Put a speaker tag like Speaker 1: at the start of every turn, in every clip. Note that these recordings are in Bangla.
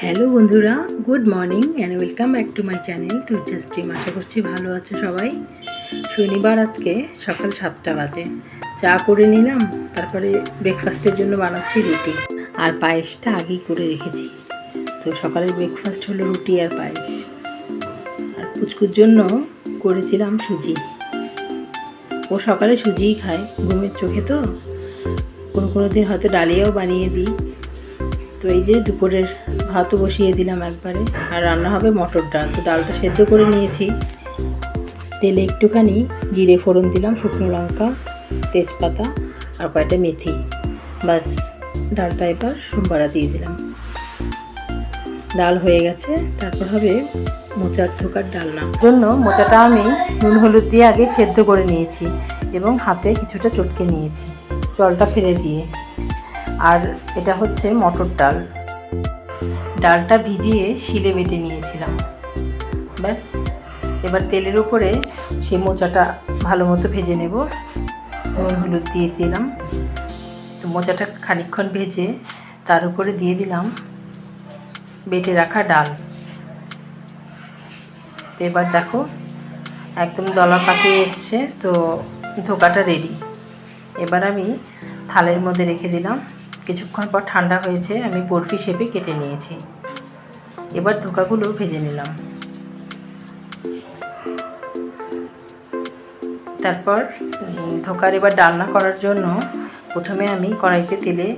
Speaker 1: হ্যালো বন্ধুরা। Good morning and welcome back to my channel তুলচা stream আশা করছি ভালো আছে সবাই। শনিবার আজকে, সকাল সাতটা বাজে। চা করে নিলাম, তারপরে ব্রেকফাস্টের জন্য বানাচ্ছি রুটি। আর পায়েসটা আগেই করে রেখেছি। তো সকালের ব্রেকফাস্ট হলো রুটি আর পায়েস। আর কুচকুর জন্য করেছিলাম সুজি। ও সকালে সুজিই খায়, ঘুমের চোখে তো। কোনো কোনো দিন হয়তো ডালিয়াও বানিয়ে দিই। তো এই যে দুপুরের ভাতও বসিয়ে দিলাম একবারে। আর রান্না হবে মটর ডাল। তো ডালটা সেদ্ধ করে নিয়েছি। তেলে একটুখানি জিরে ফোড়ন দিলাম, শুকনো লঙ্কা, তেজপাতা আর কয়েকটা মেথি। বাস ডালটা এবার সোমবারা দিয়ে দিলাম। ডাল হয়ে গেছে। তারপর হবে মোচার থোকার ডালনা। জন্য মোচাটা আমি নুন, হলুদ দিয়ে আগে সেদ্ধ করে নিয়েছি এবং হাতে কিছুটা চটকে নিয়েছি। জলটা ফেলে দিয়ে। আর এটা হচ্ছে মটর ডাল। ডালটা ভিজিয়ে শিলে বেটে নিয়েছিলাম। ব্যাস, এবার তেলের উপরে সেই মোচাটা ভালো মতো ভেজে নেব। নুন, হলুদ দিয়ে দিলাম। তো মোচাটা খানিকক্ষণ ভেজে তার উপরে দিয়ে দিলাম বেটে রাখা ডাল। তো এবার দেখো, একদম দলা পাকিয়ে এসছে, তো ধোকাটা রেডি এবার আমি থালের মধ্যে রেখে দিলাম। কিছুক্ষণ পর ঠান্ডা হয়েছে, আমি বরফি শেপে কেটে নিয়েছি। এবার ধোকাগুলো ভেজে নিলাম। তারপর ধোকার এবার ডালনা করার জন্য প্রথমে আমি কড়াইতে তেলে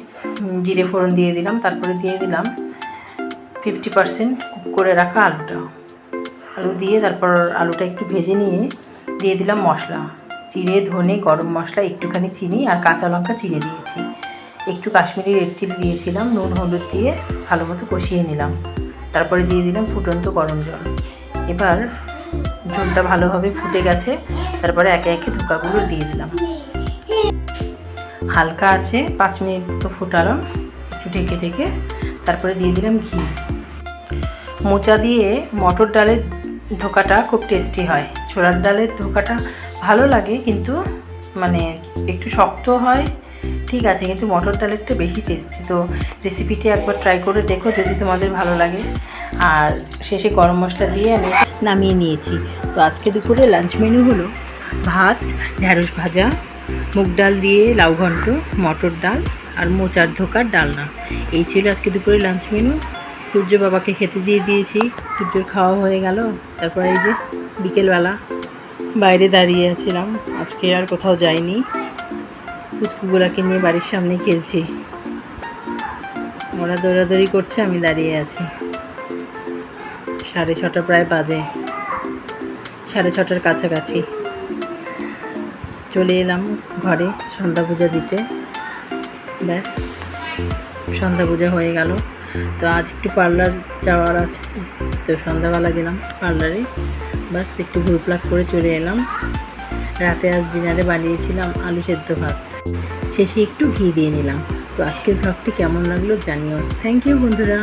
Speaker 1: জিরে ফোড়ন দিয়ে দিলাম, তারপরে দিয়ে দিলাম ফিফটি পারসেন্ট কুক করে রাখা আলুটা। আলু দিয়ে তারপর আলুটা একটু ভেজে নিয়ে দিয়ে দিলাম মশলা। জিরে, ধনে, গরম মশলা, একটুখানি চিনি আর কাঁচা লঙ্কা চিড়ে দিয়েছি। একটু কাশ্মীরি রেড চিলি দিয়েছিলাম, নুন, হলুদ দিয়ে ভালো মতো কষিয়ে নিলাম। তারপরে দিয়ে দিলাম ফুটন্ত গরম জল। এবার ঝোলটা ভালোভাবে ফুটে গেছে, তারপরে একে একে ধোকাগুলো দিয়ে দিলাম। হালকা আছে, পাঁচ মিনিট তো ফুটালাম, একটু ঢেকে ঢেকে। তারপরে দিয়ে দিলাম ঘি। মোচা দিয়ে মটর ডালের ধোকাটা খুব টেস্টি হয়। ছোলার ডালের ধোকাটা ভালো লাগে, কিন্তু মানে একটু শক্ত হয় ঠিক আছে, কিন্তু মটর ডালেরটা বেশি টেস্টি তো রেসিপিটি একবার ট্রাই করে দেখো যদি তোমাদের ভালো লাগে। আর শেষে গরম মশলা দিয়ে আমি নামিয়ে নিয়েছি। তো আজকে দুপুরে লাঞ্চ মেনু হলো ভাত, ঢ্যাঁড়স ভাজা, মুগ ডাল দিয়ে লাউ ঘন্ট, মটর ডাল আর মোচার ধোকার ডালনা। এই ছিল আজকে দুপুরে লাঞ্চ মেনু সূর্য বাবাকে খেতে দিয়ে দিয়েছি। সূর্যর খাওয়া হয়ে গেল। তারপরে এই যে বিকেলবেলা বাইরে দাঁড়িয়ে আছিলাম। আজকে আর কোথাও যাইনি। পুচকুগুলাকে নিয়ে বাড়ির সামনে খেলছি। ওরা দৌড়াদৌড়ি করছে, আমি দাঁড়িয়ে আছি। সাড়ে ছটা প্রায় বাজে। সাড়ে ছটার কাছাকাছি। চলে এলাম ঘরে সন্ধ্যা পূজা দিতে। ব্যাস, সন্ধ্যা পূজা হয়ে গেল। তো আজ একটু পার্লার যাওয়ার আছে। তো সন্ধ্যাবেলা গেলাম পার্লারে। বাস একটু ঘুরপ্লাক করে চলে এলাম। রাতে আজ ডিনারে বানিয়েছিলাম আলু সেদ্ধ ভাত। শেষে একটু ঘি দিয়ে নিলাম। তো আজকের ভ্লগটি কেমন লাগল জানিও। থ্যাংক ইউ বন্ধুরা।